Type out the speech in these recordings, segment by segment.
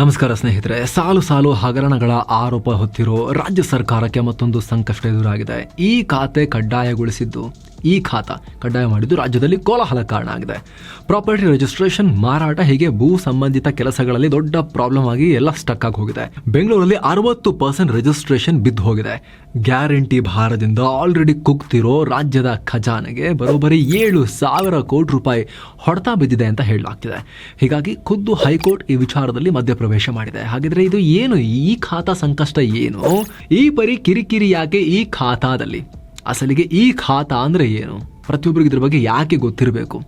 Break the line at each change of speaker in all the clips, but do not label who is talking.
ನಮಸ್ಕಾರ ಸ್ನೇಹಿತರೆ, ಸಾಲು ಸಾಲು ಹಗರಣಗಳ ಆರೋಪ ಹೊತ್ತಿರೋ ರಾಜ್ಯ ಸರ್ಕಾರಕ್ಕೆ ಮತ್ತೊಂದು ಸಂಕಷ್ಟ ಎದುರಾಗಿದೆ. ಈ ಖಾತೆ ಕಡ್ಡಾಯಗೊಳಿಸಿದ್ದು ಈ ಖಾತಾ ಕಡ್ಡಾಯ ಮಾಡಿದ್ದು ರಾಜ್ಯದಲ್ಲಿ ಕೋಲಾಹಲ ಕಾರಣ ಆಗಿದೆ. ಪ್ರಾಪರ್ಟಿ ರಿಜಿಸ್ಟ್ರೇಷನ್ ಮಾರಾಟ ಹೀಗೆ ಭೂ ಸಂಬಂಧಿತ ಕೆಲಸಗಳಲ್ಲಿ ದೊಡ್ಡ ಪ್ರಾಬ್ಲಮ್ ಆಗಿ ಎಲ್ಲ ಸ್ಟಕ್ ಆಗಿ ಹೋಗಿದೆ. ಬೆಂಗಳೂರಲ್ಲಿ ಅರವತ್ತು ಪರ್ಸೆಂಟ್ ರಿಜಿಸ್ಟ್ರೇಷನ್ ಬಿದ್ದು ಹೋಗಿದೆ. ಗ್ಯಾರಂಟಿ ಭಾರದಿಂದ ಆಲ್ರೆಡಿ ಕುಗ್ತಿರೋ ರಾಜ್ಯದ ಖಜಾನೆಗೆ ಬರೋಬ್ಬರಿ ಏಳು ಸಾವಿರ ಕೋಟಿ ರೂಪಾಯಿ ಹೊಡೆತ ಬಿದ್ದಿದೆ ಅಂತ ಹೇಳಲಾಗ್ತಿದೆ. ಹೀಗಾಗಿ ಖುದ್ದು ಹೈಕೋರ್ಟ್ ಈ ವಿಚಾರದಲ್ಲಿ ಮಧ್ಯಪ್ರವೇಶ ಮಾಡಿದೆ. ಹಾಗಿದ್ರೆ ಇದು ಏನು ಈ ಖಾತಾ ಸಂಕಷ್ಟ ಏನು? ಈ ಪರಿ ಕಿರಿಕಿರಿ ಯಾಕೆ ಈ ಖಾತಾದಲ್ಲಿ? ಅಸಲಿಗೆ ಈ ಖಾತಾ ಅಂದ್ರೆ ಏನು? ಪ್ರತಿಯೊಬ್ಬರಿಗೆ ಇದ್ರ ಬಗ್ಗೆ ಯಾಕೆ ಗೊತ್ತಿರಬೇಕು?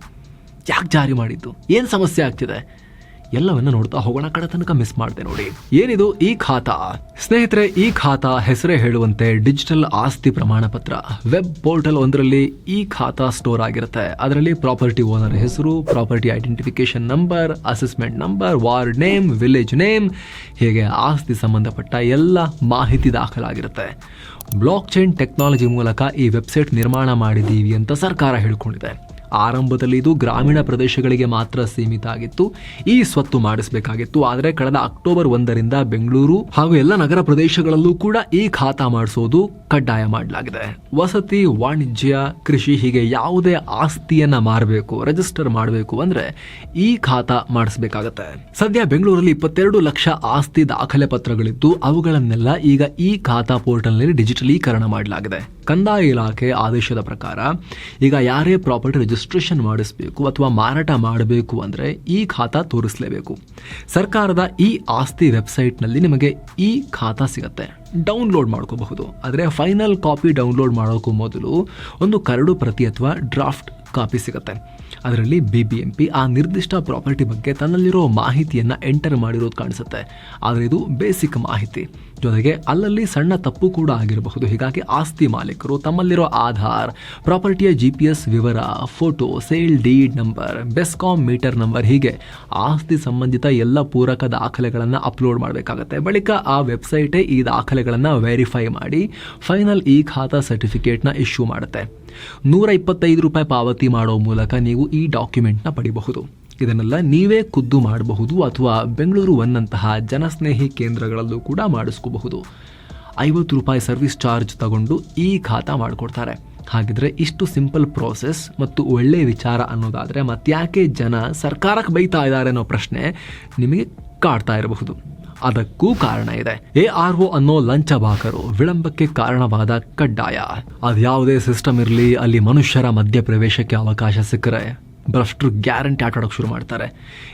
ಯಾಕೆ ಜಾರಿ ಮಾಡಿದ್ದು? ಏನು ಸಮಸ್ಯೆ ಆಗ್ತಿದೆ? ಎಲ್ಲವನ್ನ ನೋಡ್ತಾ ಹೋಗೋಣ ಕಡೆ ತನಕ ಮಿಸ್ ಮಾಡಿದೆ ನೋಡಿ. ಏನಿದು ಈ ಖಾತಾ? ಸ್ನೇಹಿತರೆ, ಈ ಖಾತಾ ಹೆಸರೇ ಹೇಳುವಂತೆ ಡಿಜಿಟಲ್ ಆಸ್ತಿ ಪ್ರಮಾಣ ಪತ್ರ ವೆಬ್ ಪೋರ್ಟಲ್ ಒಂದರಲ್ಲಿ ಈ ಖಾತಾ ಸ್ಟೋರ್ ಆಗಿರುತ್ತೆ. ಅದರಲ್ಲಿ ಪ್ರಾಪರ್ಟಿ ಓನರ್ ಹೆಸರು property identification number assessment number ward name village name ಹೀಗೆ ಆಸ್ತಿ ಸಂಬಂಧಪಟ್ಟ ಎಲ್ಲ ಮಾಹಿತಿ ದಾಖಲಾಗಿರುತ್ತೆ. ಬ್ಲಾಕ್ ಚೈನ್ ಟೆಕ್ನಾಲಜಿ ಮೂಲಕ ಈ ವೆಬ್ಸೈಟ್ ನಿರ್ಮಾಣ ಮಾಡಿದ್ದೀವಿ ಅಂತ ಸರ್ಕಾರ ಹೇಳ್ಕೊಂಡಿದೆ. ಆರಂಭದಲ್ಲಿ ಇದು ಗ್ರಾಮೀಣ ಪ್ರದೇಶಗಳಿಗೆ ಮಾತ್ರ ಸೀಮಿತ ಆಗಿತ್ತು ಈ ಸ್ವತ್ತು ಮಾಡಿಸಬೇಕಾಗಿತ್ತು. ಆದರೆ ಕಳೆದ ಅಕ್ಟೋಬರ್ ಒಂದರಿಂದ ಬೆಂಗಳೂರು ಹಾಗೂ ಎಲ್ಲ ನಗರ ಪ್ರದೇಶಗಳಲ್ಲೂ ಕೂಡ ಈ ಖಾತಾ ಮಾಡಿಸೋದು ಕಡ್ಡಾಯ ಮಾಡಲಾಗಿದೆ. ವಸತಿ, ವಾಣಿಜ್ಯ, ಕೃಷಿ ಹೀಗೆ ಯಾವುದೇ ಆಸ್ತಿಯನ್ನ ಮಾರಬೇಕು, ರಿಜಿಸ್ಟರ್ ಮಾಡಬೇಕು ಅಂದ್ರೆ ಈ ಖಾತಾ ಮಾಡಿಸಬೇಕಾಗತ್ತೆ. ಸದ್ಯ ಬೆಂಗಳೂರಲ್ಲಿ ಇಪ್ಪತ್ತೆರಡು ಲಕ್ಷ ಆಸ್ತಿ ದಾಖಲೆ ಪತ್ರಗಳಿದ್ದು ಅವುಗಳನ್ನೆಲ್ಲ ಈಗ ಈ ಖಾತಾ ಪೋರ್ಟಲ್ನಲ್ಲಿ ಡಿಜಿಟಲೀಕರಣ ಮಾಡಲಾಗಿದೆ. ಕಂದಾಯ ಇಲಾಖೆ ಆದೇಶದ ಪ್ರಕಾರ ಈಗ ಯಾರೇ ಪ್ರಾಪರ್ಟಿ ರಿಜಿಸ್ಟ್ರೇಷನ್ ಮಾಡಿಸಬೇಕು ಅಥವಾ ಮಾರಾಟ ಮಾಡಬೇಕು ಅಂದರೆ ಈ ಖಾತಾ ತೋರಿಸಲೇಬೇಕು. ಸರ್ಕಾರದ ಈ ಆಸ್ತಿ ವೆಬ್ಸೈಟ್ನಲ್ಲಿ ನಿಮಗೆ ಈ ಖಾತಾ ಸಿಗುತ್ತೆ. ಡೌನ್ಲೋಡ್ ಮಾಡ್ಕೋಬಹುದು. ಆದರೆ ಫೈನಲ್ ಕಾಪಿ ಡೌನ್ಲೋಡ್ ಮಾಡೋಕ್ಕೂ ಮೊದಲು ಒಂದು ಕರಡು ಪ್ರತಿ ಅಥವಾ ಡ್ರಾಫ್ಟ್ ಕಾಪಿ ಸಿಗುತ್ತೆ. ಅದರಲ್ಲಿ ಬಿ ಬಿ ಎಂ ಪಿ ಆ ನಿರ್ದಿಷ್ಟ ಪ್ರಾಪರ್ಟಿ ಬಗ್ಗೆ ತನ್ನಲ್ಲಿರೋ ಮಾಹಿತಿಯನ್ನು ಎಂಟರ್ ಮಾಡಿರೋದು ಕಾಣಿಸುತ್ತೆ. ಆದರೆ ಇದು ಬೇಸಿಕ್ ಮಾಹಿತಿ. ಜೊತೆಗೆ ಅಲ್ಲಲ್ಲಿ ಸಣ್ಣ ತಪ್ಪು ಕೂಡ ಆಗಿರಬಹುದು. ಹೀಗಾಗಿ ಆಸ್ತಿ ಮಾಲೀಕರು ತಮ್ಮಲ್ಲಿರೋ ಆಧಾರ್, ಪ್ರಾಪರ್ಟಿಯ ಜಿ ಪಿ ಎಸ್ ವಿವರ photo sale deed number BESCOM meter number ಹೀಗೆ ಆಸ್ತಿ ಸಂಬಂಧಿತ ಎಲ್ಲ ಪೂರಕ ದಾಖಲೆಗಳನ್ನು ಅಪ್ಲೋಡ್ ಮಾಡಬೇಕಾಗತ್ತೆ. ಬಳಿಕ ಆ ವೆಬ್ಸೈಟೇ ಈ ದಾಖಲೆಗಳನ್ನು ವೆರಿಫೈ ಮಾಡಿ ಫೈನಲ್ ಈ ಖಾತಾ ಸರ್ಟಿಫಿಕೇಟ್ನ ಇಶ್ಯೂ ಮಾಡುತ್ತೆ. ನೂರ ಇಪ್ಪತ್ತೈದು ರೂಪಾಯಿ ಪಾವತಿ ಮಾಡೋ ಮೂಲಕ ನೀವು ಈ ಡಾಕ್ಯುಮೆಂಟ್ನ ಪಡಿಬಹುದು. ಇದನ್ನೆಲ್ಲ ನೀವೇ ಖುದ್ದು ಮಾಡಬಹುದು ಅಥವಾ ಬೆಂಗಳೂರು ಒನ್ನಂತಹ ಜನಸ್ನೇಹಿ ಕೇಂದ್ರಗಳಲ್ಲೂ ಕೂಡ ಮಾಡಿಸ್ಕೋಬಹುದು. ಐವತ್ತು ರೂಪಾಯಿ ಸರ್ವಿಸ್ ಚಾರ್ಜ್ ತಗೊಂಡು ಈ ಖಾತಾ ಮಾಡಿಕೊಡ್ತಾರೆ. ಹಾಗಿದ್ರೆ ಇಷ್ಟು ಸಿಂಪಲ್ ಪ್ರೋಸೆಸ್ ಮತ್ತು ಒಳ್ಳೆ ವಿಚಾರ ಅನ್ನೋದಾದರೆ ಮತ್ತ್ಯಾಕೆ ಜನ ಸರ್ಕಾರಕ್ಕೆ ಬೈತಾ ಇದ್ದಾರೆ ಅನ್ನೋ ಪ್ರಶ್ನೆ ನಿಮಗೆ ಕಾಡ್ತಾ ಇರಬಹುದು. ಅದಕ್ಕೂ ಕಾರಣ ಇದೆ. ಎ ಆರ್ ಒ ಅನ್ನೋ ಲಂಚಬಾಕರು ವಿಳಂಬಕ್ಕೆ ಕಾರಣವಾದ ಕಡ್ಡಾಯ. ಅದ್ಯಾವುದೇ ಸಿಸ್ಟಮ್ ಇರಲಿ, ಅಲ್ಲಿ ಮನುಷ್ಯರ ಮಧ್ಯಪ್ರವೇಶಕ್ಕೆ ಅವಕಾಶ ಸಿಕ್ಕರೆ. ಭ್ರಷ್ಟರು ಗ್ಯಾರಂಟಿ ಆಟ ಆಡೋಕೆ ಶುರು ಮಾಡ್ತಾರೆ.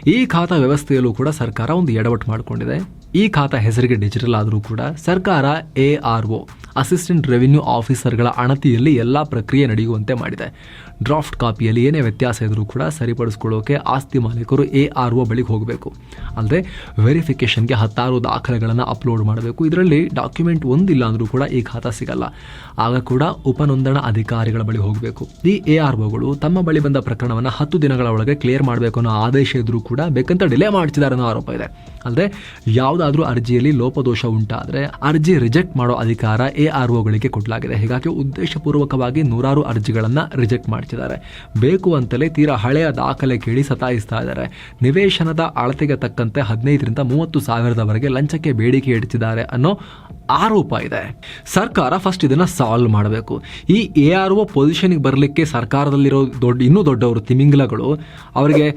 ಈ ಖಾತಾ ವ್ಯವಸ್ಥೆಯಲ್ಲೂ ಕೂಡ ಸರ್ಕಾರ ಒಂದು ಎಡವಟ್ಟು ಮಾಡಿಕೊಂಡಿದೆ. ಈ ಖಾತಾ ಹೆಸರಿಗೆ ಡಿಜಿಟಲ್ ಆದರೂ ಕೂಡ ಸರ್ಕಾರ A R O assistant revenue ಆಫೀಸರ್ಗಳ ಅಣತಿಯಲ್ಲಿ ಎಲ್ಲ ಪ್ರಕ್ರಿಯೆ ನಡೆಯುವಂತೆ ಮಾಡಿದೆ. ಡ್ರಾಫ್ಟ್ ಕಾಪಿಯಲ್ಲಿ ಏನೇ ವ್ಯತ್ಯಾಸ ಇದ್ದರೂ ಕೂಡ ಸರಿಪಡಿಸ್ಕೊಳ್ಳೋಕೆ ಆಸ್ತಿ ಮಾಲೀಕರು ಎ ಆರ್ ಒ ಬಳಿಗೆ ಹೋಗಬೇಕು. ಅಲ್ಲದೆ ವೆರಿಫಿಕೇಷನ್ಗೆ ಹತ್ತಾರು ದಾಖಲೆಗಳನ್ನು ಅಪ್ಲೋಡ್ ಮಾಡಬೇಕು. ಇದರಲ್ಲಿ ಡಾಕ್ಯುಮೆಂಟ್ ಒಂದಿಲ್ಲ ಅಂದರೂ ಕೂಡ ಈ ಖಾತಾ ಸಿಗಲ್ಲ. ಆಗ ಕೂಡ ಉಪನೊಂದಣ ಅಧಿಕಾರಿಗಳ ಬಳಿ ಹೋಗಬೇಕು. ಈ ಎ ಆರ್ ಒಗಳು ತಮ್ಮ ಬಳಿ ಬಂದ ಪ್ರಕರಣವನ್ನು ಹತ್ತು ದಿನಗಳ ಒಳಗೆ ಕ್ಲಿಯರ್ ಮಾಡಬೇಕು ಅನ್ನೋ ಆದೇಶ ಇದ್ದರೂ ಕೂಡ ಬೇಕಂತ ಡಿಲೇ ಮಾಡ್ತಿದ್ದಾರೆ ಅನ್ನೋ ಆರೋಪ ಇದೆ. ಅಲ್ಲದೆ ಯಾವುದಾದ್ರೂ ಅರ್ಜಿಯಲ್ಲಿ ಲೋಪದೋಷ ಉಂಟಾದರೆ ಅರ್ಜಿ ರಿಜೆಕ್ಟ್ ಮಾಡೋ ಅಧಿಕಾರ ಎ ಆರ್ ಒಗಳಿಗೆ ಕೊಡಲಾಗಿದೆ. ಹೀಗಾಗಿ ಉದ್ದೇಶಪೂರ್ವಕವಾಗಿ ನೂರಾರು ಅರ್ಜಿಗಳನ್ನು ರಿಜೆಕ್ಟ್ ಮಾಡ್ತಿದ್ದಾರೆ. ಬೇಕು ಅಂತಲೇ ತೀರಾ ಹಳೆಯ ದಾಖಲೆ ಕೇಳಿ ಸತಾಯಿಸ್ತಾ ಇದ್ದಾರೆ. ನಿವೇಶನದ ಅಳತೆಗೆ ತಕ್ಕಂತೆ ಹದಿನೈದರಿಂದ ಮೂವತ್ತು ಸಾವಿರದವರೆಗೆ ಲಂಚಕ್ಕೆ ಬೇಡಿಕೆ ಇಡ್ತಿದ್ದಾರೆ ಅನ್ನೋ ಆರೋಪ ಇದೆ. ಸರ್ಕಾರ ಫಸ್ಟ್ ಇದನ್ನ ಸಾಲ್ವ್ ಮಾಡಬೇಕು. ಈ ಎ ಆರ್ ಒ ಪೊಸಿಷನ್ಗೆ ಬರಲಿಕ್ಕೆ ಸರ್ಕಾರದಲ್ಲಿರೋ ದೊಡ್ಡ, ಇನ್ನೂ ದೊಡ್ಡವರು ತಿಮಿಂಗ್ಲಗಳು, ಅವರಿಗೆ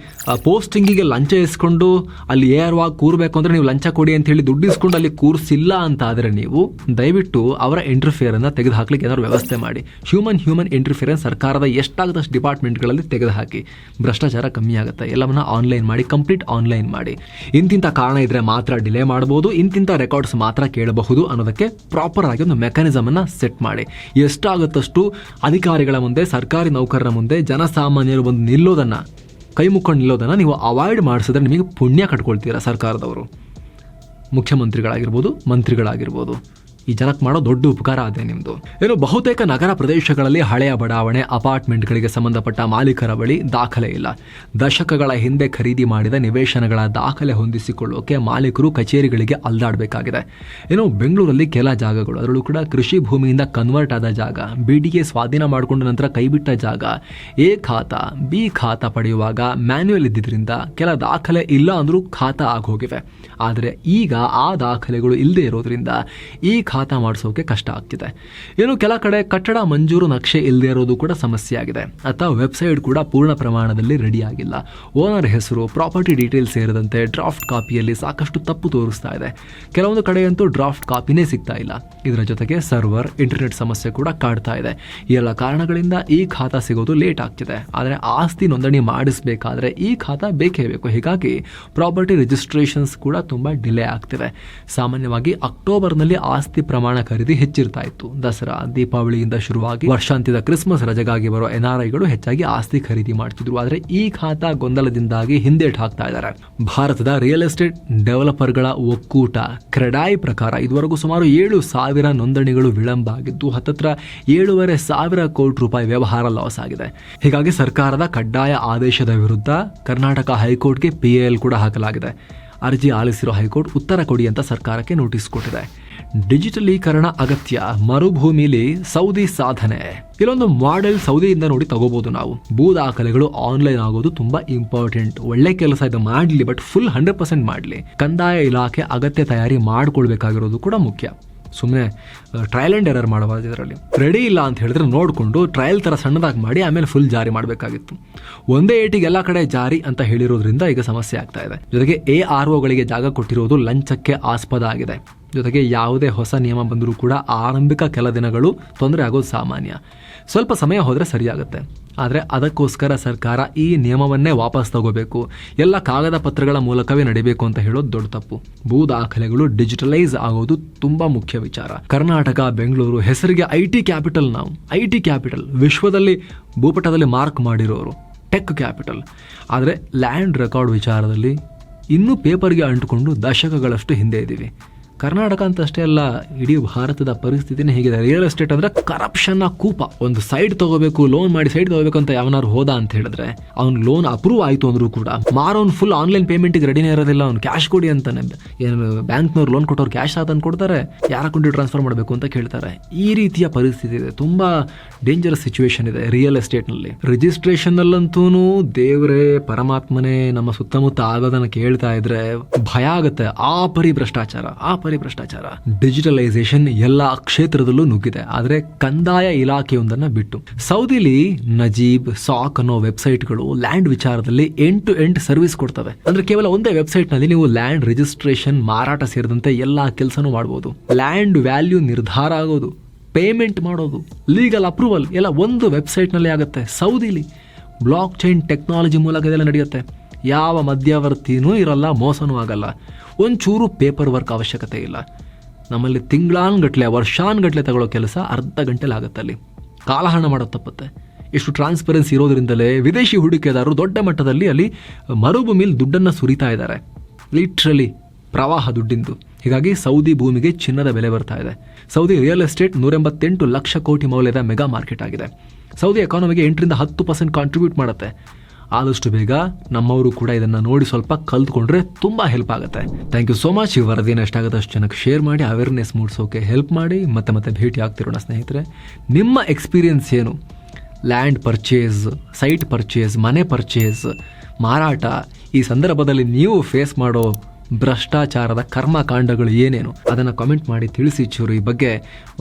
ಪೋಸ್ಟಿಂಗಿಗೆ ಲಂಚ ಇಸ್ಕೊಂಡು ಅಲ್ಲಿ ಎ ಆರ್ ಒ ಕೂರ್ಬೇಕು ಅಂದರೆ ನೀವು ಲಂಚ ಕೊಡಿ ಅಂತ ಹೇಳಿ ದುಡ್ಡು ಇಸ್ಕೊಂಡು ಅಲ್ಲಿ ಕೂರಿಸಿಲ್ಲ ಅಂತ ಆದರೆ ನೀವು ದಯವಿಟ್ಟು ಅವರ ಇಂಟರ್ಫಿಯರನ್ನು ತೆಗೆದು ಹಾಕ್ಲಿಕ್ಕೆ ಏನಾದ್ರು ವ್ಯವಸ್ಥೆ ಮಾಡಿ. ಹ್ಯೂಮನ್ ಹ್ಯೂಮನ್ ಇಂಟರ್ಫಿಯರೆನ್ಸ್ ಸರ್ಕಾರದ ಎಷ್ಟಾಗದಷ್ಟು ಡಿಪಾರ್ಟ್ಮೆಂಟ್ಗಳಲ್ಲಿ ತೆಗೆದು ಹಾಕಿ ಭ್ರಷ್ಟಾಚಾರ ಕಮ್ಮಿ ಆಗುತ್ತೆ. ಎಲ್ಲವನ್ನ ಆನ್ಲೈನ್ ಮಾಡಿ ಕಂಪ್ಲೀಟ್ ಆನ್ಲೈನ್ ಮಾಡಿ. ಇಂತಿಂಥ ಕಾರಣ ಇದ್ರೆ ಮಾತ್ರ ಡಿಲೇ ಮಾಡಬಹುದು ಇಂತಿಂಥ ರೆಕಾರ್ಡ್ಸ್ ಮಾತ್ರ ಕೇಳಬಹುದು ಅನ್ನೋದಕ್ಕೆ ಪ್ರಾಪರ್ ಆಗಿ ಒಂದು ಮೆಕ್ಯಾನಿಸಮ್ ಅನ್ನ ಸೆಟ್ ಮಾಡಿ. ಎಷ್ಟಾಗುತ್ತಷ್ಟು ಅಧಿಕಾರಿಗಳ ಮುಂದೆ, ಸರ್ಕಾರಿ ನೌಕರರ ಮುಂದೆ ಜನಸಾಮಾನ್ಯರು ಬಂದು ನಿಲ್ಲೋದನ್ನ, ಕೈ ಮುಕ್ಕೊಂಡು ನಿಲ್ಲೋದನ್ನ ನೀವು ಅವಾಯ್ಡ್ ಮಾಡಿಸಿದ್ರೆ ನಿಮಗೆ ಪುಣ್ಯ ಕಟ್ಕೊಳ್ತೀರಾ ಸರ್ಕಾರದವರು. ಮುಖ್ಯಮಂತ್ರಿಗಳಾಗಿರ್ಬೋದು, ಮಂತ್ರಿಗಳಾಗಿರ್ಬೋದು. ಈ ಜನಕ್ಕೆ ಮಾಡೋ ದೊಡ್ಡ ಉಪಕಾರ ಅದೇ ನಿಮ್ದು. ಏನು ಬಹುತೇಕ ನಗರ ಪ್ರದೇಶಗಳಲ್ಲಿ ಹಳೆಯ ಬಡಾವಣೆ, ಅಪಾರ್ಟ್ಮೆಂಟ್ಗಳಿಗೆ ಸಂಬಂಧಪಟ್ಟ ಮಾಲೀಕರ ಬಳಿ ದಾಖಲೆ ಇಲ್ಲ. ದಶಕಗಳ ಹಿಂದೆ ಖರೀದಿ ಮಾಡಿದ ನಿವೇಶನಗಳ ದಾಖಲೆ ಹೊಂದಿಸಿಕೊಳ್ಳೋಕೆ ಮಾಲೀಕರು ಕಚೇರಿಗಳಿಗೆ ಅಲ್ದಾಡಬೇಕಾಗಿದೆ. ಏನು ಬೆಂಗಳೂರಲ್ಲಿ ಕೆಲ ಜಾಗಗಳು, ಅದರಲ್ಲೂ ಕೂಡ ಕೃಷಿ ಭೂಮಿಯಿಂದ ಕನ್ವರ್ಟ್ ಆದ ಜಾಗ ಬಿಡಿಗೆ ಸ್ವಾಧೀನ ಮಾಡಿಕೊಂಡ ನಂತರ ಕೈಬಿಟ್ಟ ಜಾಗ, ಎ ಖಾತಾ, ಬಿ ಖಾತಾ ಪಡೆಯುವಾಗ ಮ್ಯಾನ್ಯುಯಲ್ ಇದ್ದಿದ್ದರಿಂದ ಕೆಲ ದಾಖಲೆ ಇಲ್ಲ ಅಂದರೂ ಖಾತಾ ಆಗೋಗಿವೆ. ಆದರೆ ಈಗ ಆ ದಾಖಲೆಗಳು ಇಲ್ಲದೆ ಇರೋದ್ರಿಂದ ಈ ಖಾತಾ ಮಾಡಿಸೋಕೆ ಕಷ್ಟ ಆಗ್ತಿದೆ. ಇನ್ನು ಕೆಲ ಕಡೆ ಕಟ್ಟಡ ಮಂಜೂರು ನಕ್ಷೆ ಇಲ್ಲದೆ ಇರೋದು ಕೂಡ ಸಮಸ್ಯೆ ಆಗಿದೆ. ಅಥವಾ ವೆಬ್ಸೈಟ್ ಕೂಡ ಪೂರ್ಣ ಪ್ರಮಾಣದಲ್ಲಿ ರೆಡಿ ಆಗಿಲ್ಲ. ಓನರ್ ಹೆಸರು, ಪ್ರಾಪರ್ಟಿ ಡೀಟೇಲ್ಸ್ ಸೇರಿದಂತೆ ಡ್ರಾಫ್ಟ್ ಕಾಪಿಯಲ್ಲಿ ಸಾಕಷ್ಟು ತಪ್ಪು ತೋರಿಸ್ತಾ ಇದೆ. ಕೆಲವೊಂದು ಕಡೆಯಂತೂ ಡ್ರಾಫ್ಟ್ ಕಾಪಿನೇ ಸಿಗ್ತಾ ಇಲ್ಲ. ಇದರ ಜೊತೆಗೆ ಸರ್ವರ್, ಇಂಟರ್ನೆಟ್ ಸಮಸ್ಯೆ ಕೂಡ ಕಾಡ್ತಾ ಇದೆ. ಈ ಎಲ್ಲ ಕಾರಣಗಳಿಂದ ಈ ಖಾತಾ ಸಿಗೋದು ಲೇಟ್ ಆಗ್ತಿದೆ. ಆದರೆ ಆಸ್ತಿ ನೋಂದಣಿ ಮಾಡಿಸಬೇಕಾದ್ರೆ ಈ ಖಾತಾ ಬೇಕೇ ಬೇಕು. ಹೀಗಾಗಿ ಪ್ರಾಪರ್ಟಿ ರಿಜಿಸ್ಟ್ರೇಷನ್ಸ್ ಕೂಡ ತುಂಬ ಡಿಲೇ ಆಗ್ತಿದೆ. ಸಾಮಾನ್ಯವಾಗಿ ಅಕ್ಟೋಬರ್ನಲ್ಲಿ ಆಸ್ತಿ ಪ್ರಮಾಣ ಖರೀದಿ ಹೆಚ್ಚಿರ್ತಾ ಇತ್ತು. ದಸರಾ, ದೀಪಾವಳಿಯಿಂದ ಶುರುವಾಗಿ ವರ್ಷಾಂತ್ಯದ ಕ್ರಿಸ್ಮಸ್ ರಜೆಗಾಗಿ ಬರೋ ಎನ್ಆರ್ಐಗಳು ಹೆಚ್ಚಾಗಿ ಆಸ್ತಿ ಖರೀದಿ ಮಾಡ್ತಿದ್ರು. ಆದರೆ ಈ ಖಾತಾ ಗೊಂದಲದಿಂದಾಗಿ ಹಿಂದೇಟ್ ಹಾಕ್ತಾ ಇದ್ದಾರೆ. ಭಾರತದ ರಿಯಲ್ ಎಸ್ಟೇಟ್ ಡೆವಲಪರ್ಗಳ ಒಕ್ಕೂಟ ಕ್ರೆಡಾಯ್ ಪ್ರಕಾರ ಇದುವರೆಗೂ ಸುಮಾರು ಏಳು ಸಾವಿರ ನೋಂದಣಿಗಳು ವಿಳಂಬ ಆಗಿದ್ದು, ಹತ್ತತ್ರ ಏಳುವರೆ ಸಾವಿರ ಕೋಟಿ ರೂಪಾಯಿ ವ್ಯವಹಾರ ಲಾಸ್ ಆಗಿದೆ. ಹೀಗಾಗಿ ಸರ್ಕಾರದ ಕಡ್ಡಾಯ ಆದೇಶದ ವಿರುದ್ಧ ಕರ್ನಾಟಕ ಹೈಕೋರ್ಟ್ಗೆ ಪಿಎಲ್ ಕೂಡ ಹಾಕಲಾಗಿದೆ. ಅರ್ಜಿ ಆಲಿಸಿರೋ ಹೈಕೋರ್ಟ್ ಉತ್ತರ ಕೊಡಿ ಅಂತ ಸರ್ಕಾರಕ್ಕೆ ನೋಟಿಸ್ ಕೊಟ್ಟಿದೆ. ಡಿಜಿಟಲೀಕರಣ ಅಗತ್ಯ, ಮರುಭೂಮಿಲಿ ಸೌದಿ ಸಾಧನೆ. ಇಲ್ಲೊಂದು ಮಾಡೆಲ್ ಸೌದಿಯಿಂದ ನೋಡಿ ತಗೋಬಹುದು ನಾವು. ಭೂ ದಾಖಲೆಗಳು ಆನ್ಲೈನ್ ಆಗೋದು ತುಂಬಾ ಇಂಪಾರ್ಟೆಂಟ್ ಒಳ್ಳೆ ಕೆಲಸ ಇದು ಮಾಡಲಿ ಬಟ್ ಫುಲ್ ಹಂಡ್ರೆಡ್ ಪರ್ಸೆಂಟ್ ಮಾಡಲಿ. ಕಂದಾಯ ಇಲಾಖೆ ಅಗತ್ಯ ತಯಾರಿ ಮಾಡ್ಕೊಳ್ಬೇಕಾಗಿರೋದು ಕೂಡ ಮುಖ್ಯ. ಸುಮ್ಮನೆ ಟ್ರಯಲ್ ಅಂಡ್ ಎರರ್ ಮಾಡಬಾರ್ದು ಇದರಲ್ಲಿ. ರೆಡಿ ಇಲ್ಲ ಅಂತ ಹೇಳಿದ್ರೆ ನೋಡಿಕೊಂಡು ಟ್ರಯಲ್ ಥರ ಸಣ್ಣದಾಗಿ ಮಾಡಿ ಆಮೇಲೆ ಫುಲ್ ಜಾರಿ ಮಾಡಬೇಕಾಗಿತ್ತು. ಒಂದೇ ಏಟಿಗೆ ಎಲ್ಲ ಕಡೆ ಜಾರಿ ಅಂತ ಹೇಳಿರೋದ್ರಿಂದ ಈಗ ಸಮಸ್ಯೆ ಆಗ್ತಾ ಇದೆ. ಜೊತೆಗೆ ಎ ಆರ್ ಒಗಳಿಗೆ ಜಾಗ ಕೊಟ್ಟಿರೋದು ಲಂಚಕ್ಕೆ ಆಸ್ಪದ ಆಗಿದೆ. ಜೊತೆಗೆ ಯಾವುದೇ ಹೊಸ ನಿಯಮ ಬಂದರೂ ಕೂಡ ಆರಂಭಿಕ ಕೆಲ ದಿನಗಳು ತೊಂದರೆ ಆಗೋದು ಸಾಮಾನ್ಯ. ಸ್ವಲ್ಪ ಸಮಯ ಹೋದರೆ ಸರಿಯಾಗುತ್ತೆ. ಆದರೆ ಅದಕ್ಕೋಸ್ಕರ ಸರ್ಕಾರ ಈ ನಿಯಮವನ್ನೇ ವಾಪಸ್ ತಗೋಬೇಕು. ಎಲ್ಲ ಕಾಗದ ಪತ್ರಗಳ ಮೂಲಕವೇ ನಡಿಬೇಕು ಅಂತ ಹೇಳೋದು ದೊಡ್ಡ ತಪ್ಪು. ಭೂ ದಾಖಲೆಗಳು ಡಿಜಿಟಲೈಸ್ ಆಗೋದು ತುಂಬ ಮುಖ್ಯ ವಿಚಾರ. ಕರ್ನಾಟಕ, ಬೆಂಗಳೂರು ಹೆಸರಿಗೆ ಐ ಟಿ ಕ್ಯಾಪಿಟಲ್ ನಾವು. ಐ ಟಿ ಕ್ಯಾಪಿಟಲ್ ವಿಶ್ವದಲ್ಲಿ ಭೂಪಟದಲ್ಲಿ ಮಾರ್ಕ್ ಮಾಡಿರೋರು. Tech capital. ಆದರೆ ಲ್ಯಾಂಡ್ ರೆಕಾರ್ಡ್ ವಿಚಾರದಲ್ಲಿ ಇನ್ನೂ ಪೇಪರ್ಗೆ ಅಂಟುಕೊಂಡು ದಶಕಗಳಷ್ಟು ಹಿಂದೆ ಇದ್ದೀವಿ. ಕರ್ನಾಟಕ ಅಂತ ಅಷ್ಟೇ ಅಲ್ಲ, ಇಡೀ ಭಾರತದ ಪರಿಸ್ಥಿತಿನೇ ಹೇಗಿದೆ. ರಿಯಲ್ ಎಸ್ಟೇಟ್ ಅಂದ್ರೆ ಕರಪ್ಷನ್ನ ಕೂಪ. ಒಂದು ಸೈಡ್ ತಗೋಬೇಕು ಲೋನ್ ಮಾಡಿ ಸೈಡ್ ತಗೋಬೇಕು ಅಂತ ಯಾವನಾರು ಹೋದ ಅಂತ ಹೇಳಿದ್ರೆ, ಅವ್ನು ಲೋನ್ ಅಪ್ರೂವ್ ಆಯಿತು ಅಂದರೂ ಕೂಡ, ಮಾರೋನ್ ಫುಲ್ ಆನ್ಲೈನ್ ಪೇಮೆಂಟಿಗೆ ರೆಡಿನೇ ಇರೋದಿಲ್ಲ, ಅವ್ನು ಕ್ಯಾಶ್ ಕೊಡಿ ಅಂತಾನೆ. ಏನು, ಬ್ಯಾಂಕ್ನವ್ರು ಲೋನ್ ಕೊಟ್ಟವ್ರು ಕ್ಯಾಶ್ ತಂದು ಕೊಡ್ತಾರೆ, ಯಾರ ಅಕೌಂಟಿಗೆ ಟ್ರಾನ್ಸ್ಫರ್ ಮಾಡಬೇಕು ಅಂತ ಕೇಳ್ತಾರೆ. ಈ ರೀತಿಯ ಪರಿಸ್ಥಿತಿ ಇದೆ. ತುಂಬ ಡೇಂಜರಸ್ ಸಿಚುವೇಶನ್ ಇದೆ ರಿಯಲ್ ಎಸ್ಟೇಟ್ನಲ್ಲಿ ರಿಜಿಸ್ಟ್ರೇಷನ್ನಲ್ಲಂತೂ ದೇವರೇ, ಪರಮಾತ್ಮನೇ ನಮ್ಮ ಸುತ್ತಮುತ್ತ ಆಗೋದನ್ನ ಕೇಳ್ತಾ ಇದ್ರೆ ಭಯ ಆಗುತ್ತೆ. ಆ ಪರಿ ಭ್ರಷ್ಟಾಚಾರ ಆ ಭ್ರಷ್ಟಾಚಾರ. ಡಿಜಿಟಲೈಸೇಷನ್ ಎಲ್ಲ ಕ್ಷೇತ್ರದಲ್ಲೂ ನುಗ್ಗಿದೆ. ಆದರೆ ಕಂದಾಯ ಇಲಾಖೆಯೊಂದನ್ನ ಬಿಟ್ಟು. ಸೌದಿಲಿ ನಜೀಬ್, ಸಾಕ್ ಅನ್ನೋ ವೆಬ್ಸೈಟ್ಗಳು ಲ್ಯಾಂಡ್ ವಿಚಾರದಲ್ಲಿ ಎಂಡ್ ಟು ಎಂಡ್ ಸರ್ವಿಸ್ ಕೊಡ್ತವೆ. ಅಂದ್ರೆ ಕೇವಲ ಒಂದೇ ವೆಬ್ಸೈಟ್ನಲ್ಲಿ ನೀವು ಲ್ಯಾಂಡ್ ರಿಜಿಸ್ಟ್ರೇಷನ್, ಮಾರಾಟ ಸೇರಿದಂತೆ ಎಲ್ಲಾ ಕೆಲಸನೂ ಮಾಡಬಹುದು ಲ್ಯಾಂಡ್ ವ್ಯಾಲ್ಯೂ ನಿರ್ಧಾರ ಆಗೋದು, ಪೇಮೆಂಟ್ ಮಾಡೋದು, ಲೀಗಲ್ ಅಪ್ರೂವಲ್ ಎಲ್ಲ ಒಂದು ವೆಬ್ಸೈಟ್ನಲ್ಲಿ ಆಗುತ್ತೆ. ಸೌದಿಲಿ ಬ್ಲಾಕ್ ಚೈನ್ ಟೆಕ್ನಾಲಜಿ ಮೂಲಕ ಇದೆಲ್ಲ ನಡೆಯುತ್ತೆ. ಯಾವ ಮಧ್ಯವರ್ತಿನೂ ಇರಲ್ಲ, ಮೋಸನೂ ಆಗಲ್ಲ. ಒಂಚೂರು ಪೇಪರ್ ವರ್ಕ್ ಅವಶ್ಯಕತೆ ಇಲ್ಲ. ನಮ್ಮಲ್ಲಿ ತಿಂಗಳಾನ್ಗಟ್ಲೆ, ವರ್ಷಾನ್ಗಟ್ಲೆ ತಗೊಳ್ಳೋ ಕೆಲಸ ಅರ್ಧ ಗಂಟೆಲಿ ಆಗುತ್ತೆ ಅಲ್ಲಿ ಕಾಲಹರಣ ಮಾಡೋದು ತಪ್ಪುತ್ತೆ. ಇಷ್ಟು ಟ್ರಾನ್ಸ್ಪರೆನ್ಸಿ ಇರೋದ್ರಿಂದಲೇ ವಿದೇಶಿ ಹೂಡಿಕೆದಾರರು ದೊಡ್ಡ ಮಟ್ಟದಲ್ಲಿ ಅಲ್ಲಿ ಮರುಭೂಮಿಲಿ ದುಡ್ಡನ್ನು ಸುರಿತಾ ಇದ್ದಾರೆ ಲಿಟ್ರಲಿ ಪ್ರವಾಹ ದುಡ್ಡಿಂದು. ಹೀಗಾಗಿ ಸೌದಿ ಭೂಮಿಗೆ ಚಿನ್ನದ ಬೆಲೆ ಬರ್ತಾ ಇದೆ. ಸೌದಿ ರಿಯಲ್ ಎಸ್ಟೇಟ್ ನೂರೆಂಬತ್ತೆಂಟು ಲಕ್ಷ ಕೋಟಿ ಮೌಲ್ಯದ ಮೆಗಾ ಮಾರ್ಕೆಟ್ ಆಗಿದೆ. ಸೌದಿ ಎಕಾನಮಿಗೆ ಎಂಟರಿಂದ ಹತ್ತು ಪರ್ಸೆಂಟ್ ಕಾಂಟ್ರಿಬ್ಯೂಟ್ ಮಾಡುತ್ತೆ. ಆದಷ್ಟು ಬೇಗ ನಮ್ಮವರು ಕೂಡ ಇದನ್ನ ನೋಡಿ ಸ್ವಲ್ಪ ಕಲ್ತ್ಕೊಂಡ್ರೆ ತುಂಬಾ ಹೆಲ್ಪ್ ಆಗುತ್ತೆ. ಥ್ಯಾಂಕ್ ಯು ಸೋ ಮಚ್ ಈ ವರದಿನ ಎಷ್ಟಾಗುತ್ತೆ ಅಷ್ಟು ಜನಕ್ಕೆ ಶೇರ್ ಮಾಡಿ ಅವೇರ್ನೆಸ್ ಮೂಡಿಸೋಕೆ ಹೆಲ್ಪ್ ಮಾಡಿ, ಮತ್ತೆ ಮತ್ತೆ ಭೇಟಿ ಆಗ್ತಿರೋಣ ಸ್ನೇಹಿತರೆ. ನಿಮ್ಮ ಎಕ್ಸ್ಪೀರಿಯನ್ಸ್ ಏನು? ಲ್ಯಾಂಡ್ ಪರ್ಚೇಸ್ ಸೈಟ್ ಪರ್ಚೇಸ್ ಮನೆ ಪರ್ಚೇಸ್ ಮಾರಾಟ, ಈ ಸಂದರ್ಭದಲ್ಲಿ ನೀವು ಫೇಸ್ ಮಾಡೋ ಭ್ರಷ್ಟಾಚಾರದ ಕರ್ಮಕಾಂಡಗಳು ಏನೇನು? ಅದನ್ನು ಕಾಮೆಂಟ್ ಮಾಡಿ ತಿಳಿಸಿ ಚೂರು ಈ ಬಗ್ಗೆ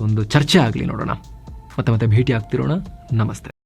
ಒಂದು ಚರ್ಚೆ ಆಗಲಿ ನೋಡೋಣ. ಮತ್ತೆ ಮತ್ತೆ ಭೇಟಿ ಆಗ್ತಿರೋಣ. ನಮಸ್ತೆ.